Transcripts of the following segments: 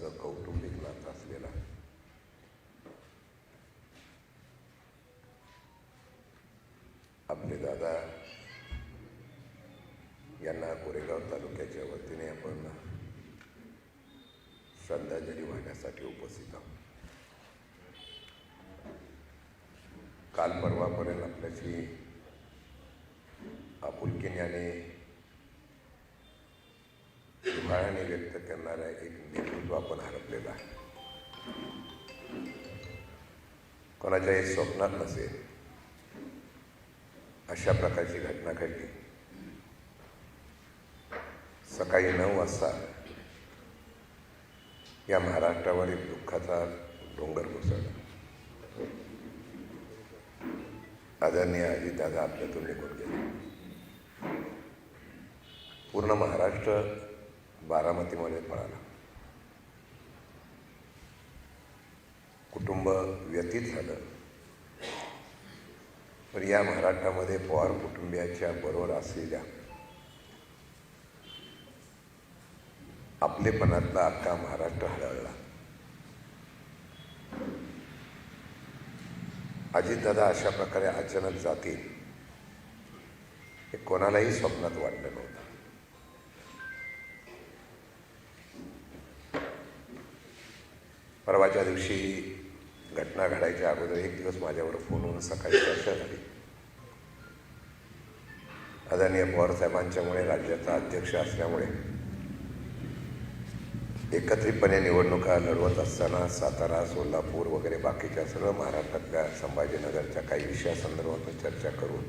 त्यांचा कौटुंबिक नात असलेला. आपले दादा यांना कोरेगाव तालुक्याच्या वतीने आपण श्रद्धांजली वाहण्यासाठी उपस्थित आहोत. काल परवापर्यंत आपल्याशी आपुलकीने आणि जिव्हाळ्याने व्यक्त करणाऱ्या एक नेतृत्व आपण हरपलेला आहे. कोणाच्याही स्वप्नात नसेल अशा प्रकारची घटना घडली. सकाळी नऊ वाजता या महाराष्ट्रावर एक दुःखाचा डोंगर कोसळला. आदरणीय अजितदादा आपल्यातून निघून गेले पूर्ण महाराष्ट्र बारामतीमध्ये पळाला. कुटुंब व्यतीत झालं. पण या महाराष्ट्रामध्ये पवार कुटुंबियाच्या बरोबर असलेल्या आपलेपणातला अख्खा महाराष्ट्र हळहळला अजितदादा अशा प्रकारे अचानक जातील हे कोणालाही स्वप्नात वाटलं नव्हतं. परवाच्या दिवशी घटना घडायच्या अगोदर एक दिवस माझ्यावर फोनवर सकाळी चर्चा झाली. आदरणीय पवार साहेबांच्यामुळे राज्याचा अध्यक्ष असल्यामुळे एकत्रितपणे निवडणुका लढवत असताना सातारा सोलापूर वगैरे बाकीच्या सर्व महाराष्ट्रातल्या संभाजीनगरच्या काही विषयासंदर्भात चर्चा करून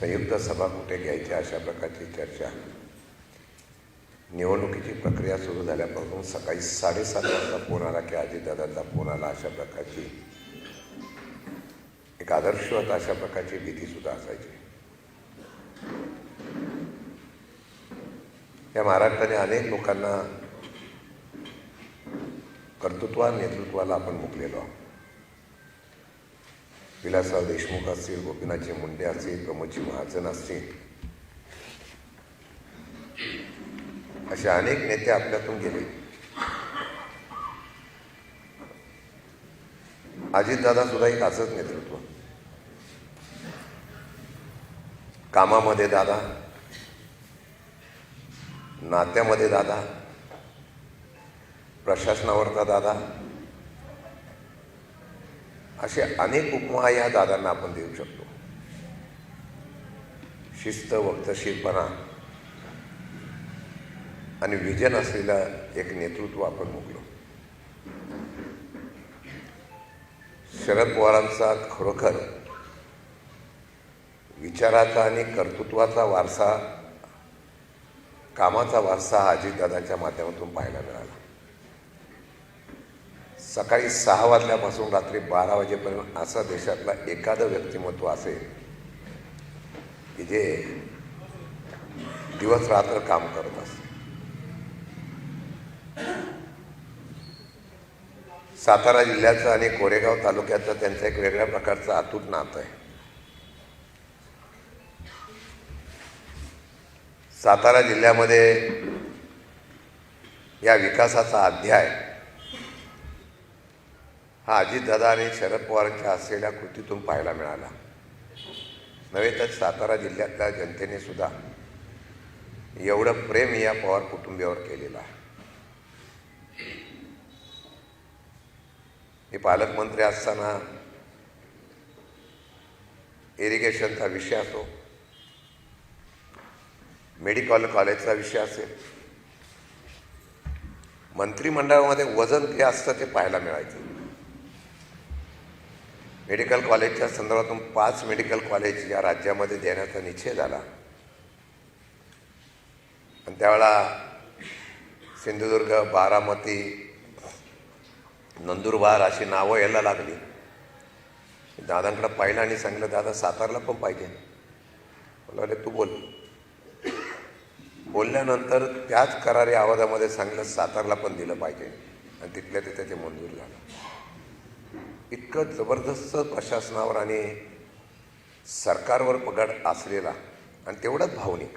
संयुक्त सभा कुठे घ्यायची अशा प्रकारची चर्चा निवडणुकीची प्रक्रिया सुरू झाल्यापासून सकाळी साडेसात वाजता फोन आला की अजितदादाचा फोन आला अशा प्रकारची एक आदर्शवत अशा प्रकारची भीतीसुद्धा असायची. या महाराष्ट्राने अनेक लोकांना कर्तृत्वा नेतृत्वाला आपण मुकलेलो आहोत. विलासराव देशमुख असतील गोपीनाथजी मुंडे असतील प्रमोदजी महाजन असतील असे अनेक नेते आपल्यातून गेले. अजितदादा सुद्धा एक असंच नेतृत्व. कामामध्ये दादा नात्यामध्ये दादा प्रशासनावरचा दादा असे अनेक उपमा या दादांना आपण देऊ शकतो. शिस्त वक्तशीरपणा आणि विजन असलेला एक नेतृत्व आपण मुकलो शरद पवारांचा खरोखर विचाराचा आणि कर्तृत्वाचा वारसा कामाचा वारसा हा अजितदादाच्या माध्यमातून पाहायला मिळाला. सकाळी सहा वाजल्यापासून रात्री बारा वाजेपर्यंत असा देशातला एखादं व्यक्तिमत्व असेल की जे दिवस रात्र काम करत असते. सातारा जिल्ह्याचं आणि कोरेगाव तालुक्याचं त्यांचं एक वेगळ्या प्रकारचं अतूट नातं आहे. सातारा जिल्ह्यामध्ये या विकासाचा अध्याय हा अजितदादा आणि शरद पवारांच्या असलेल्या कृतीतून पाहायला मिळाला. नव्हे तर सातारा जिल्ह्यातल्या जनतेने सुद्धा एवढं प्रेम या पवार कुटुंबियावर केलेलं आहे. मी पालकमंत्री असताना इरिगेशनचा विषय असो मेडिकल कॉलेजचा विषय असेल मंत्रिमंडळामध्ये वजन जे असतं ते पाहायला मिळायचं. मेडिकल कॉलेजच्या संदर्भातून पाच मेडिकल कॉलेज या राज्यामध्ये देण्याचा निश्चय झाला. आणि त्यावेळा सिंधुदुर्ग बारामती नंदुरबार अशी नावं यायला लागली. दादांकडं पाहिलं आणि सांगितलं दादा सातारला पण पाहिजे. बोलावले तू बोल. बोलल्यानंतर त्याच करारी आवाजामध्ये सांगितलं सातारला पण दिलं पाहिजे. आणि तिथल्या तिथे ते मंजूर झालं. इतकं जबरदस्त प्रशासनावर आणि सरकारवर पगड असलेला आणि तेवढंच भावनिक.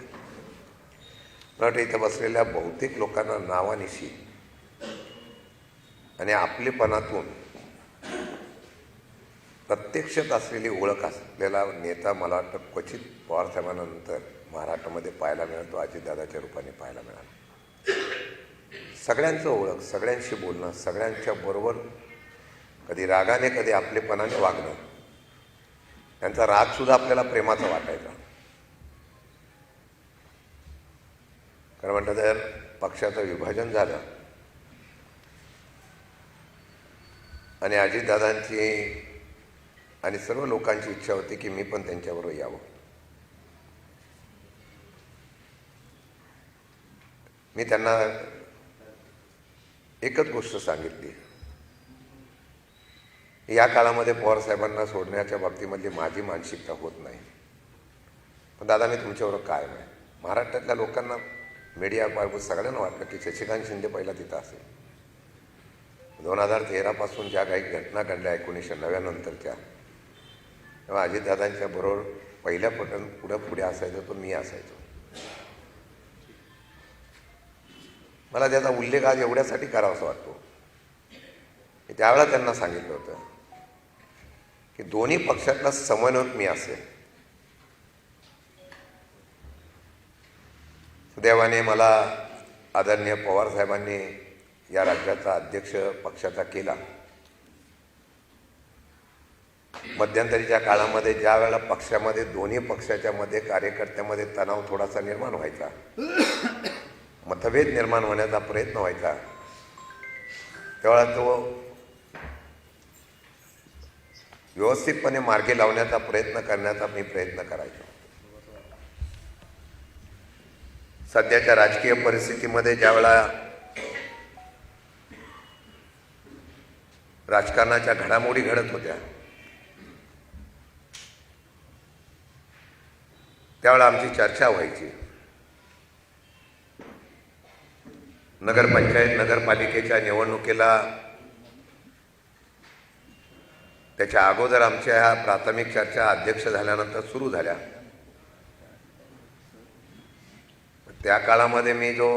मला वाटतं इथं बसलेल्या बहुतेक लोकांना नावानिशी आणि आपलेपणातून प्रत्यक्षात असलेली ओळख असलेला नेता मला वाटतं क्वचित पवारसाहेबांनंतर महाराष्ट्रामध्ये पाहायला मिळाला तो अजितदादाच्या रूपाने पाहायला मिळाला. सगळ्यांचं ओळख सगळ्यांशी बोलणं सगळ्यांच्या बरोबर कधी रागाने कधी आपलेपणाने वागणं त्यांचा रागसुद्धा आपल्याला प्रेमाचा वाटायचा. कारण म्हणतात जर पक्षाचं विभाजन झालं. आणि अजितदादांची आणि सर्व लोकांची इच्छा होती की मी पण त्यांच्याबरोबर यावं. मी त्यांना एकच गोष्ट सांगितली. या काळामध्ये पवार साहेबांना सोडण्याच्या बाबतीमधली माझी मानसिकता होत नाही. पण दादा मी तुमच्याबरोबर काय महाराष्ट्रातल्या लोकांना मीडिया सगळ्यांना वाटलं की शशिकांत शिंदे पहिला तिथं असेल. दोन हजार तेरापासून ज्या काही घटना घडल्या एकोणीसशे नव्यानंतरच्या तेव्हा अजितदादांच्या बरोबर पहिल्या पटन पुढं पुढे असायचं तो मी असायचो. मला त्याचा उल्लेख आज एवढ्यासाठी करावासा वाटतो. की त्यावेळेला त्यांना सांगितलं होतं की दोन्ही पक्षातला समन्वयक मी असेल. सुदैवाने मला आदरणीय पवार साहेबांनी या राज्याचा अध्यक्ष पक्षाचा केला. मध्यंतरीच्या काळामध्ये ज्या वेळेला पक्षामध्ये दोन्ही पक्षाच्या मध्ये कार्यकर्त्यामध्ये तणाव थोडासा निर्माण व्हायचा. मतभेद निर्माण होण्याचा प्रयत्न व्हायचा. तेव्हा तो व्यवस्थितपणे मार्गे लावण्याचा प्रयत्न करण्याचा मी प्रयत्न करायचो. सध्याच्या राजकीय परिस्थितीमध्ये ज्यावेळा राजकारणाच्या घडामोडी घडत होत्या. त्यावेळेला आमची चर्चा व्हायची. नगरपंचायत नगरपालिकेच्या निवडणुकीला त्याच्या अगोदर आमच्या ह्या प्राथमिक चर्चा अध्यक्ष झाल्यानंतर सुरू झाल्या. त्या काळामध्ये मी जो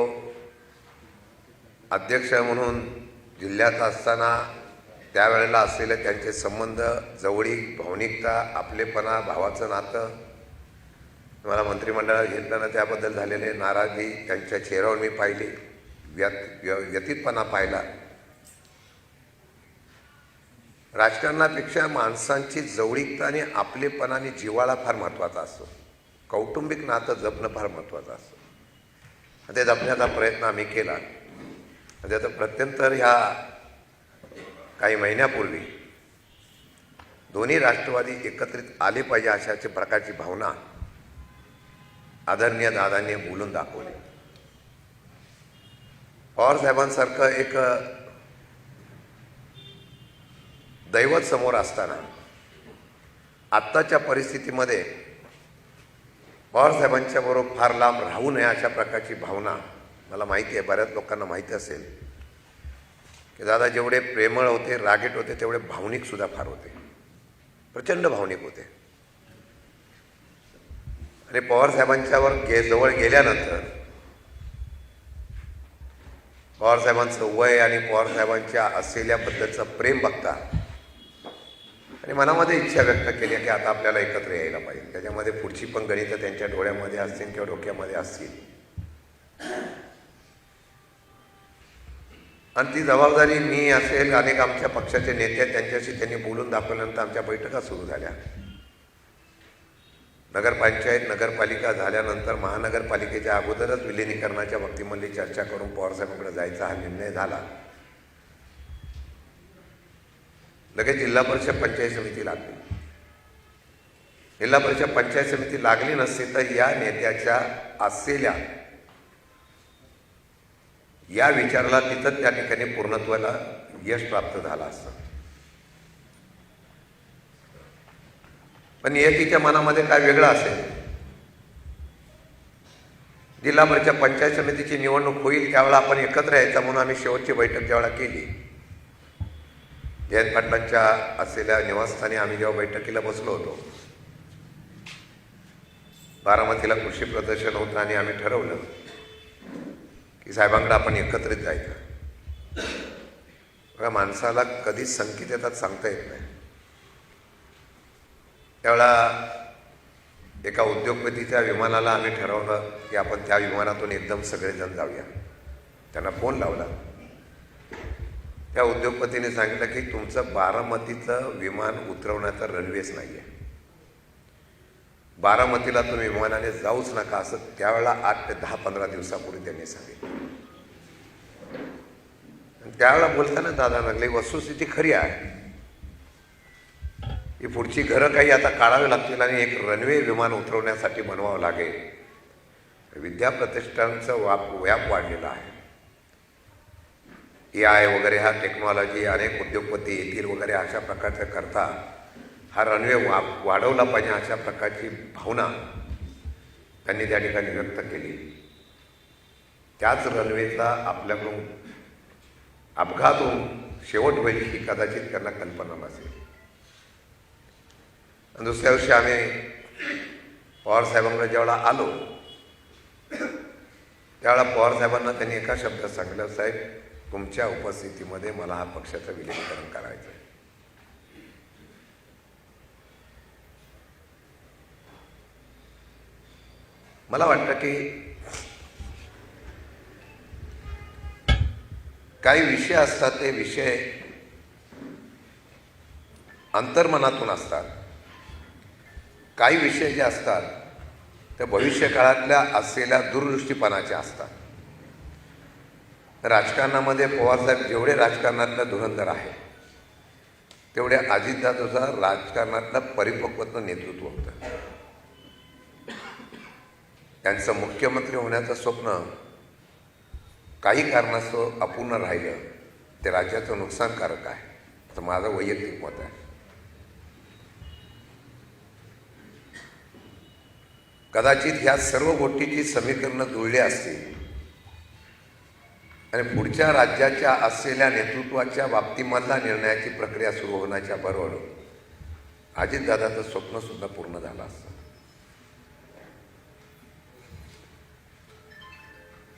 अध्यक्ष म्हणून जिल्ह्यात असताना त्यावेळेला असलेले त्यांचे संबंध जवळीक भावनिकता आपलेपणा भावाचं नातं मला मंत्रिमंडळात घेतल्यानं त्याबद्दल झालेले नाराजी त्यांच्या चेहऱ्यावर मी पाहिली व्यत व्य- व्यतीतपणा पाहिला. राजकारणापेक्षा माणसांची जवळीकता आणि आपलेपणा आणि जिव्हाळा फार महत्त्वाचा असतो. कौटुंबिक नातं जपणं फार महत्त्वाचं असतं. ते जपण्याचा प्रयत्न आम्ही केला. त्याचं प्रत्यंतर ह्या काही महिन्यापूर्वी दोन्ही राष्ट्रवादी एकत्रित आले पाहिजे अशाची प्रकारची भावना आदरणीय दादांनी बोलून दाखवली. पवार साहेबांसारखं एक दैवत समोर असताना आत्ताच्या परिस्थितीमध्ये पवारसाहेबांच्या बरोबर फार लांब राहू नये अशा प्रकारची भावना मला माहिती आहे. बऱ्याच लोकांना माहिती असेल. की दादा जेवढे प्रेमळ होते रागीट होते तेवढे भावनिकसुद्धा फार होते. प्रचंड भावनिक होते. आणि पवारसाहेबांच्यावर गे जवळ गेल्यानंतर पवार साहेबांचं वय आणि पवार साहेबांच्या असलेल्याबद्दलचं प्रेम बघता आणि मनामध्ये इच्छा व्यक्त केली की आता आपल्याला एकत्र यायला पाहिजे. त्याच्यामध्ये पुढची पण गणितं त्यांच्या डोळ्यामध्ये असतील किंवा डोक्यामध्ये असतील. आणि ती जबाबदारी मी असेल अनेक आमच्या पक्षाचे नेते आहेत, त्यांच्याशी त्यांनी बोलून दाखवल्यानंतर आमच्या बैठका सुरू झाल्या. नगरपंचायत नगरपालिका झाल्यानंतर महानगरपालिकेच्या अगोदरच विलिनीकरणाच्या बाबतीमध्ये चर्चा करून पवारसाहेबांकडे जायचा हा निर्णय झाला. लगेच जिल्हा परिषद पंचायत समिती लागली. जिल्हा परिषद पंचायत समिती लागली नसती तर या नेत्याच्या असलेल्या या विचाराला तिथं त्या ठिकाणी पूर्णत्वाला यश प्राप्त झालं असतं. पण नियतीच्या मनामध्ये काय वेगळं असेल? जिल्हा परिषद पंचायत समितीची निवडणूक होईल त्यावेळेला आपण एकत्र यायचा म्हणून आम्ही शेवटची बैठक ज्यावेळेला केली जयंत पाटलांच्या असलेल्या निवासस्थानी आम्ही जेव्हा बैठकीला बसलो होतो बारामतीला कृषी प्रदर्शन होतं आणि आम्ही ठरवलं की साहेबांकडे आपण एकत्रित जायचं. बघा माणसाला कधीच संकेत येतात सांगता येत नाही. त्यावेळा एका उद्योगपतीच्या विमानाला आम्ही ठरवलं की आपण त्या विमानातून एकदम सगळेजण जाऊया. त्यांना फोन लावला. त्या उद्योगपतीने सांगितलं की तुमचं बारामतीचं विमान उतरवण्याचा रनवेच नाही आहे बारामतीला तुम्ही विमानाने जाऊच नका असं त्यावेळेला आठ ते दहा पंधरा दिवसापूर्वी त्यांनी सांगितलं. आणि त्यावेळेला बोलताना दादा लागले वस्तुस्थिती खरी आहे. ही पुढची घरं काही आता काढावी लागतील आणि एक रनवे विमान उतरवण्यासाठी बनवावं लागेल. विद्या प्रतिष्ठानचं वाप व्याप वाढलेला आहे. ए आय वगैरे हा टेक्नॉलॉजी अनेक उद्योगपती येतील वगैरे अशा प्रकारच्या करता हा रनवे वा वाढवला पाहिजे अशा प्रकारची भावना त्यांनी त्या ठिकाणी व्यक्त केली. त्याच रनवेचा आपल्याकडून अपघात होऊन शेवट होईल ही कदाचित त्यांना कल्पना नसेल. आणि दुसऱ्या दिवशी आम्ही पवारसाहेबांकडे ज्यावेळा आलो त्यावेळा पवारसाहेबांना त्यांनी एका शब्दात सांगितलं साहेब तुमच्या उपस्थितीमध्ये मला हा पक्षाचं विलीनीकरण करायचं मला वाटतं की काही विषय असतात ते विषय अंतर्मनातून असतात. काही विषय जे असतात ते भविष्यकाळातल्या असलेल्या दूरदृष्टीपणाचे असतात. राजकारणामध्ये पवारसाहेब जेवढे राजकारणातलं धुरंधर आहे तेवढे अजितदादाचं राजकारणातलं परिपक्वत्व नेतृत्व त्यांचं मुख्यमंत्री होण्याचं स्वप्न काही कारणास्तव अपूर्ण राहिलं ते राज्याचं नुकसानकारक आहे. असं माझं वैयक्तिक मत आहे. कदाचित ह्या सर्व गोष्टीची समीकरणं जुळली असतील आणि पुढच्या राज्याच्या असलेल्या नेतृत्वाच्या बाबतीमधला निर्णयाची प्रक्रिया सुरू होण्याच्या बरोबर अजितदादाचं स्वप्नसुद्धा पूर्ण झालं असतं.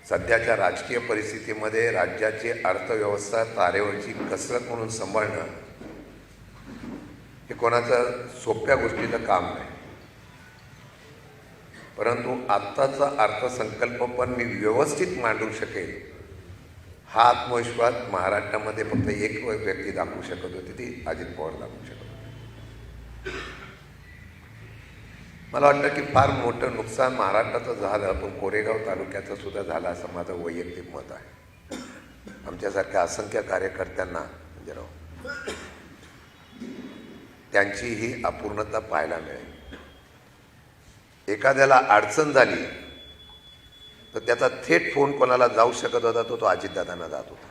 सध्याच्या राजकीय परिस्थितीमध्ये राज्याची अर्थव्यवस्था तारेवरची कसरत म्हणून सांभाळणं हे कोणाचं सोप्या गोष्टीचं काम नाही. परंतु आत्ताचा अर्थसंकल्प पण मी व्यवस्थित मांडू शकेल हा आत्मविश्वास महाराष्ट्रामध्ये फक्त एक व्यक्ती दाखवू शकत होती ती अजित पवार दाखवू शकत होते. मला वाटतं की फार मोठं नुकसान महाराष्ट्राचं झालं पण कोरेगाव तालुक्याचं सुद्धा झालं असं माझं वैयक्तिक मत आहे. आमच्यासारख्या असंख्य कार्यकर्त्यांना म्हणजे त्यांची ही अपूर्णता पाहायला मिळेल. एखाद्याला अडचण झाली तर त्याचा थेट फोन कोणाला जाऊ शकत होता तो तो अजितदादांना जात होता.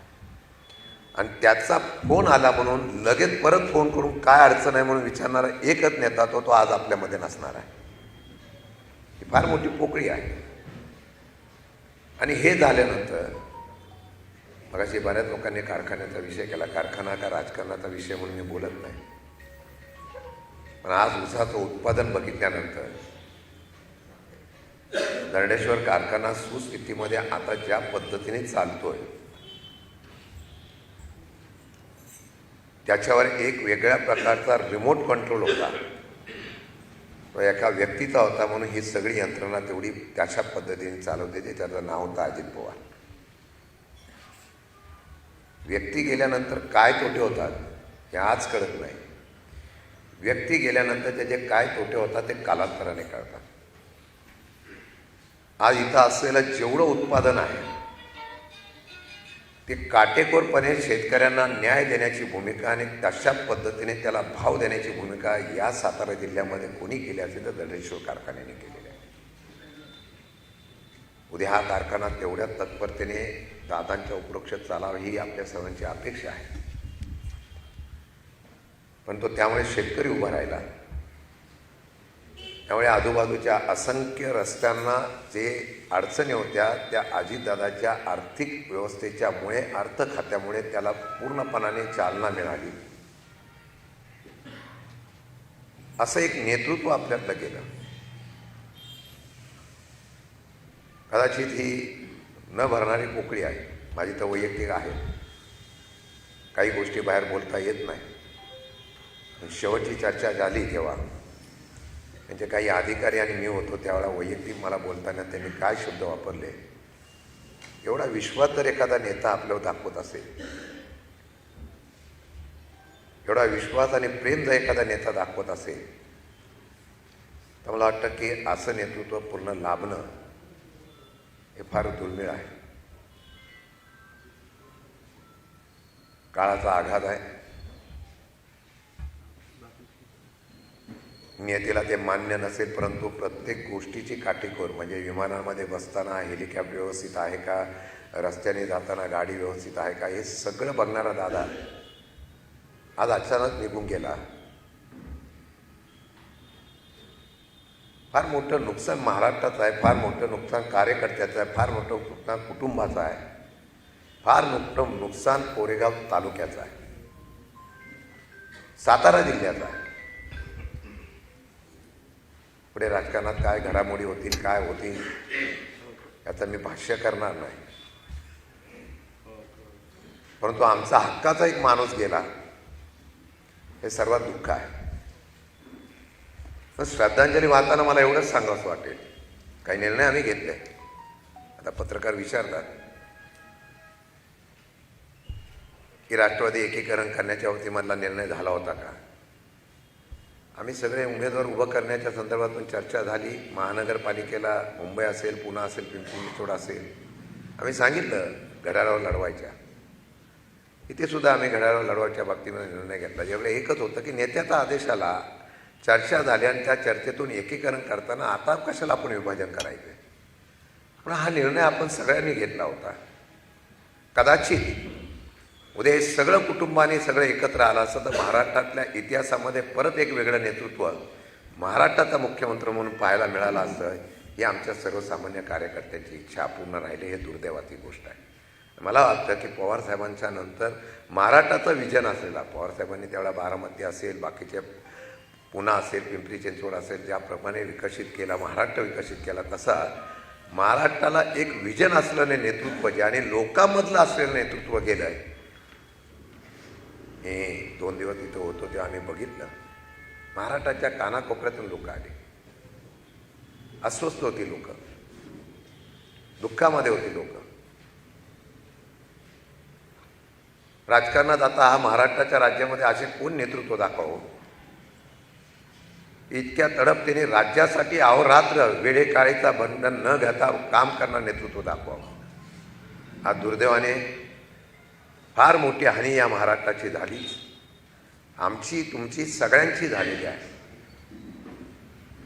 आणि त्याचा फोन आला म्हणून लगेच परत फोन करून काय अडचण आहे म्हणून विचारणारा एकच नेता तो तो आज आपल्यामध्ये नसणार आहे. फार मोठी पोकळी आहे. आणि हे झाल्यानंतर मगाशी बऱ्याच लोकांनी कारखान्याचा विषय केला. कारखाना का राजकारणाचा विषय म्हणून मी बोलत नाही. पण आज उसाचं उत्पादन बघितल्यानंतर दर्डेश्वर कारखाना सुस्थितीमध्ये आता ज्या पद्धतीने चालतोय त्याच्यावर एक वेगळ्या प्रकारचा रिमोट कंट्रोल होता. एका व्यक्तीचा होता म्हणून ही सगळी यंत्रणा तेवढी त्याच्या पद्धतीने चालवते ते त्याचं नाव होतं अजित पवार व्यक्ती गेल्यानंतर काय तोटे होतात हे आज कळत नाही. व्यक्ती गेल्यानंतर त्याचे काय तोटे होतात ते कालांतराने कळतात. आज इथं असलेलं जेवढं उत्पादन आहे ते काटेकोरपणे शेतकऱ्यांना न्याय देण्याची भूमिका आणि तशाच पद्धतीने त्याला भाव देण्याची भूमिका या सातारा जिल्ह्यामध्ये कोणी केली असेल तर दंडेश्वर कारखान्याने केलेली आहे. उद्या हा कारखाना तेवढ्या तत्परतेने दादांच्या उपलक्षात चालावा ही आपल्या सर्वांची अपेक्षा आहे. पण तो त्यामुळे शेतकरी उभा राहिला. त्यामुळे आजूबाजूच्या असंख्य रस्त्यांना जे अडचणी होत्या त्या अजितदादाच्या आर्थिक व्यवस्थेच्यामुळे अर्थ खात्यामुळे त्याला पूर्णपणाने चालना मिळाली. असं एक नेतृत्व आपल्यातलं गेलं. कदाचित ही न भरणारी पोकळी आहे. माझी तर वैयक्तिक आहे. काही गोष्टी बाहेर बोलता येत नाही. शेवटची चर्चा झाली तेव्हा म्हणजे काही अधिकारी आणि मी होतो त्यावेळा वैयक्तिक मला बोलताना त्यांनी काय शब्द वापरले? एवढा विश्वास जर एखादा नेता आपल्यावर दाखवत असेल एवढा विश्वास आणि प्रेम जर एखादा नेता दाखवत असेल तर मला वाटतं की असं नेतृत्व पूर्ण लाभणं हे फार दुर्मिळ आहे. काळाचा आघात आहे. नियतीला ते मान्य नसेल परंतु प्रत्येक गोष्टीची काटेकोर म्हणजे विमानामध्ये बसताना हेलिकॉप्टर व्यवस्थित आहे का रस्त्याने जाताना गाडी व्यवस्थित आहे का हे सगळं बघणारा दादा आज अचानक निघून गेला. फार मोठं नुकसान महाराष्ट्राचं आहे फार मोठं नुकसान कार्यकर्त्याचं आहे फार मोठं नुकसान कुटुंबाचं आहे फार मोठं नुकसान कोरेगाव तालुक्याचं आहे. सातारा जिल्ह्याचं आहे. पुढे राजकारणात काय घडामोडी होतील काय होतील याचं मी भाष्य करणार नाही. परंतु आमचा हक्काचा एक माणूस गेला हे सर्वात दुःख आहे. पण श्रद्धांजली वाहताना मला एवढंच सांगावंसं वाटेल. काही निर्णय आम्ही घेतले. आता पत्रकार विचारतात की राष्ट्रवादी एकीकरण करण्याच्या वतीमधला निर्णय झाला होता का? आम्ही सगळे उमेदवार उभं करण्याच्या संदर्भातून चर्चा झाली. महानगरपालिकेला मुंबई असेल पुणे असेल पिंपरी चिंचवड असेल. आम्ही सांगितलं घड्याळावर लढवायच्या. इथे सुद्धा आम्ही घड्याळावर लढवायच्या बाबतीमध्ये निर्णय घेतला. ज्यावेळी एकच होतं की नेत्याचा आदेश आला चर्चा झाली आणि त्या चर्चेतून एकीकरण करताना आता कशाला आपण विभाजन करायचं पण हा निर्णय आपण सगळ्यांनी घेतला होता. कदाचित उद्या हे सगळं कुटुंबाने सगळं एकत्र आलं असतं तर महाराष्ट्रातल्या इतिहासामध्ये परत एक वेगळं नेतृत्व महाराष्ट्राचा मुख्यमंत्री म्हणून पाहायला मिळालं असतं ही आमच्या सर्वसामान्य कार्यकर्त्यांची इच्छा पूर्ण राहिली हे दुर्दैवाची गोष्ट आहे. मला वाटतं की पवारसाहेबांच्या नंतर महाराष्ट्राचं विजन असलेला पवारसाहेबांनी तेवढा बारामती असेल बाकीचे पुणा असेल पिंपरी चिंचवड असेल ज्याप्रमाणे विकसित केला महाराष्ट्र विकसित केला तसा महाराष्ट्राला एक विजन असलेलं नेतृत्व जे आणि लोकांमधलं असलेलं नेतृत्व गेलं आहे हे दोन दिवस तिथं होतो तेव्हा आम्ही बघितलं. महाराष्ट्राच्या कानाकोपऱ्यातून लोक आले. अस्वस्थ होती लोक. दुःखामध्ये होती लोक. राजकारणात आता हा महाराष्ट्राच्या राज्यामध्ये असे कोण नेतृत्व दाखवावं? इतक्या तडपतेने राज्यासाठी अहोरात्र वेळेकाळीचा बंधन न घेता काम करणार नेतृत्व दाखवावं. हा दुर्दैवाने फार मोठी हानी या महाराष्ट्राची झालीच आमची तुमची सगळ्यांची झालेली आहे.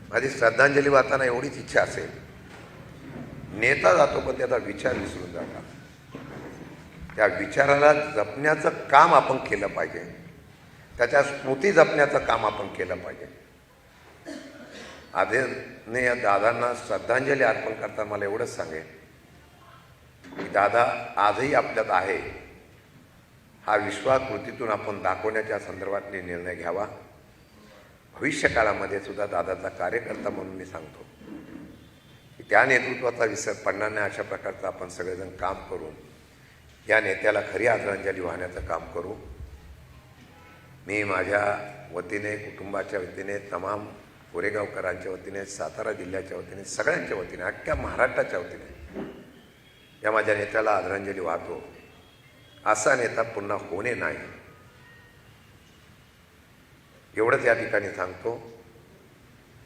माझी श्रद्धांजली वाहताना एवढीच इच्छा असेल. नेता जातो पण त्याचा विचार विसरून जाता. त्या विचाराला जपण्याचं काम आपण केलं पाहिजे. त्याच्या स्मृती जपण्याचं काम आपण केलं पाहिजे. आधीने या दादांना श्रद्धांजली अर्पण करताना मला एवढंच सांगेन की दादा आजही आपल्यात आहे. हा विश्वास कृतीतून आपण दाखवण्याच्या संदर्भात निर्णय घ्यावा. भविष्यकाळामध्ये सुद्धा दादाचा कार्यकर्ता म्हणून मी सांगतो की त्या नेतृत्वाचा विसर पडणार नाही अशा प्रकारचं आपण सगळेजण काम करून या नेत्याला खरी आदरांजली वाहण्याचं काम करू. मी माझ्या वतीने कुटुंबाच्या वतीने तमाम कोरेगावकरांच्या वतीने सातारा जिल्ह्याच्या वतीने सगळ्यांच्या वतीने अख्ख्या महाराष्ट्राच्या वतीने या माझ्या नेत्याला आदरांजली वाहतो. असा नेता पुन्हा होणे नाही. एवढंच या ठिकाणी सांगतो.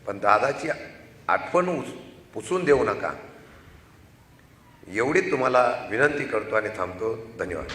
पण दादाची आठवण उस पुसून देऊ नका. एवढी तुम्हाला विनंती करतो आणि थांबतो. धन्यवाद.